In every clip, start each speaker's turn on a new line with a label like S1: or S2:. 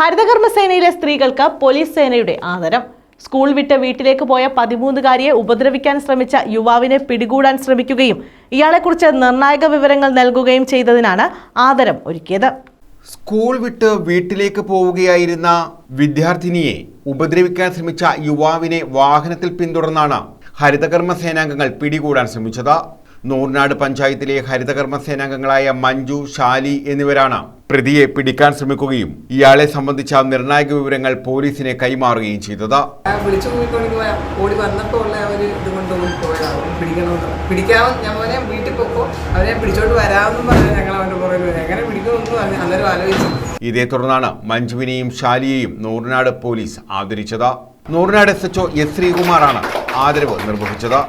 S1: ഹരിതകർമ്മസേനയിലെ സ്ത്രീകൾക്ക് പോലീസ് സേനയുടെ ആദരം. സ്കൂൾ വിട്ട് വീട്ടിലേക്ക് പോയ പതിമൂന്നുകാരിയെ ഉപദ്രവിക്കാൻ ശ്രമിച്ച യുവാവിനെ പിടികൂടാൻ ശ്രമിക്കുകയും ഇയാളെക്കുറിച്ച് നിർണായക വിവരങ്ങൾ നൽകുകയും ചെയ്തതിനാണ് ആദരം ഒരുക്കിയത്.
S2: സ്കൂൾ വിട്ട് വീട്ടിലേക്ക് പോവുകയായിരുന്ന വിദ്യാർത്ഥിനിയെ ഉപദ്രവിക്കാൻ ശ്രമിച്ച യുവാവിനെ വാഹനത്തിൽ പിന്തുടർന്നാണ് ഹരിതകർമ്മ സേനാംഗങ്ങൾ പിടികൂടാൻ ശ്രമിച്ചത്. നൂർനാട് പഞ്ചായത്തിലെ ഹരിതകർമ്മ സേനാംഗങ്ങളായ മഞ്ജു ഷാലി എന്നിവരാണ് പ്രതിയെ പിടിക്കാൻ ശ്രമിക്കുകയും ഇയാളെ സംബന്ധിച്ച നിർണായക വിവരങ്ങൾ പോലീസിനെ കൈമാറുകയും ചെയ്തത്.
S3: വിളിച്ചു ഓടി വന്നപ്പോൾ ഉള്ള ആ ഒരു ഇത് കൊണ്ട് പിടിക്കണമെന്ന് പിടിക്കാവും? ഞാൻ മോനെ വീട്ടിൽ പോക്കോ. അവനെ പിടിച്ചോണ്ട് വരാമെന്നും പറഞ്ഞാൽ ഞങ്ങൾ അവന്റെ പുറകിൽ വരും എങ്ങനെ പിടിക്കുമെന്നും അന്ന് അന്നേരം ആലോചിച്ചു.
S2: ഇതേ തുടർന്നാണ് മഞ്ജുവിനെയും ഷാലിയെയും നൂറിനാട് പോലീസ് ആദരിച്ചത്. നൂറിനാട് എസ് എച്ച്ഒ എസ് ശ്രീകുമാറാണ് ആദരവ് നിർവഹിച്ചത്.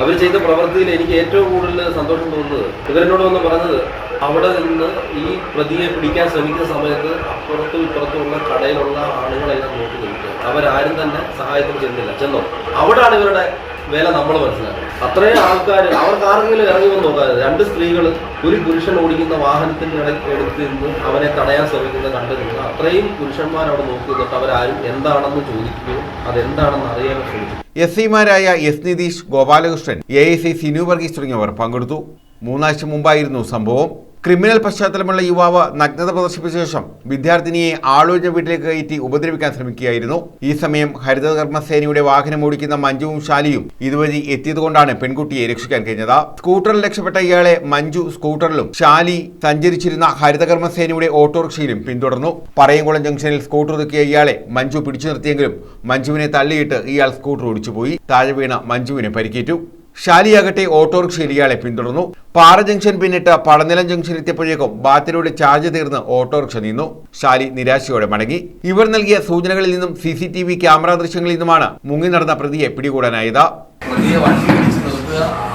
S4: അവർ ചെയ്ത പ്രവൃത്തിയിൽ എനിക്ക് ഏറ്റവും കൂടുതൽ സന്തോഷം തോന്നുന്നത് ഇവരെന്നോട് വന്ന് പറഞ്ഞത് അവിടെ നിന്ന് ഈ പ്രതിയെ പിടിക്കാൻ ശ്രമിക്കുന്ന സമയത്ത് അപ്പുറത്തും ഇപ്പുറത്തുമുള്ള കടയിലുള്ള ആളുകളെല്ലാം നോക്കി നിൽക്കുക. അവരാരും തന്നെ സഹായത്തിന് ചെന്നില്ല. ചെന്നോ? അവിടാണ് ഇവരുടെ വില നമ്മൾ മനസ്സിലാക്കണം. അത്രയും ആൾക്കാർ അവർക്ക് ആർക്കെങ്കിലും ഇറങ്ങി വന്ന് നോക്കാതെ രണ്ട് സ്ത്രീകൾ ഒരു പുരുഷൻ ഓടിക്കുന്ന വാഹനത്തിന്റെ ഇടയ്ക്ക് എടുത്ത് നിന്ന് അവനെ തടയാൻ ശ്രമിക്കുന്നത് കണ്ടു നിന്ന്. അത്രയും പുരുഷന്മാർ അവിടെ നോക്കി നിന്നിട്ട് അവരാരും എന്താണെന്ന് ചോദിക്കുകയും അതെന്താണെന്ന് അറിയാൻ ശ്രമിക്കും
S2: S സിമാരായ S Nitheesh Gopalakrishnan A I C Sinu Varghese തുടങ്ങിയവർ പങ്കെടുത്തു. മൂന്നാഴ്ച മുമ്പായിരുന്നു സംഭവം. ക്രിമിനൽ പശ്ചാത്തലമുള്ള യുവാവ് നഗ്നത പ്രദർശിപ്പിച്ച ശേഷം വിദ്യാർത്ഥിനിയെ ആളൊഴിഞ്ഞ വീട്ടിലേക്ക് കയറ്റി ഉപദ്രവിക്കാൻ ശ്രമിക്കുകയായിരുന്നു. ഈ സമയം ഹരിതകർമ്മ കർമ്മസേനയുടെ വാഹനം ഓടിക്കുന്ന മഞ്ജുവും ശാലിയും ഇതുവഴി എത്തിയതുകൊണ്ടാണ് പെൺകുട്ടിയെ രക്ഷിക്കാൻ കഴിഞ്ഞത്. സ്കൂട്ടറിൽ രക്ഷപ്പെട്ട ഇയാളെ മഞ്ജു സ്കൂട്ടറിലും ശാലി സഞ്ചരിച്ചിരുന്ന ഹരിതകർമ്മ കർമ്മസേനയുടെ ഓട്ടോറിക്ഷയിലും പിന്തുടർന്നു. പറയംകുളം ജംഗ്ഷനിൽ സ്കൂട്ടർ ഒതുക്കിയ ഇയാളെ മഞ്ജു പിടിച്ചു നിർത്തിയെങ്കിലും മഞ്ജുവിനെ തള്ളിയിട്ട് ഇയാൾ സ്കൂട്ടർ ഓടിച്ചുപോയി. താഴെ വീണ മഞ്ജുവിനെ പരിക്കേറ്റു. ഷാലിയാകട്ടെ ഓട്ടോറിക്ഷയിൽ ഇയാളെ പിന്തുടർന്നു. പാറ ജംഗ്ഷൻ പിന്നിട്ട് പടനിലം ജംഗ്ഷൻ എത്തിയപ്പോഴേക്കും ബാത്തിലൂടെ ചാർജ് തീർന്ന് ഓട്ടോറിക്ഷ നിന്നു. ഷാലി നിരാശയോടെ മടങ്ങി. ഇവർ നൽകിയ സൂചനകളിൽ നിന്നും C C T V camera ദൃശ്യങ്ങളിൽ നിന്നുമാണ് മുങ്ങി നടന്ന പ്രതിയെ പിടികൂടാനായത്.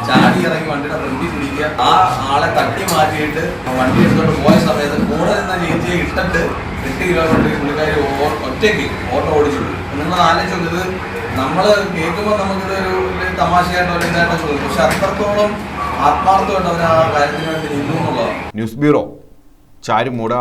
S5: ചാടി ആ ആളെ തട്ടി മാറ്റിയിട്ട് കിലോമീറ്റർ ഒറ്റയ്ക്ക് ഓട്ടോ ഓടിച്ചു. നിങ്ങൾ ആലോചിച്ചത് നമ്മൾ കേൾക്കുമ്പോൾ നമുക്കിത് ഒരു ഒരു തമാശയായിട്ടോ അത്രത്തോളം ആത്മാർത്ഥമായിട്ട് അവർ ആ കാര്യത്തിന്
S2: ന്യൂസ് ബ്യൂറോ ചാരുമൂട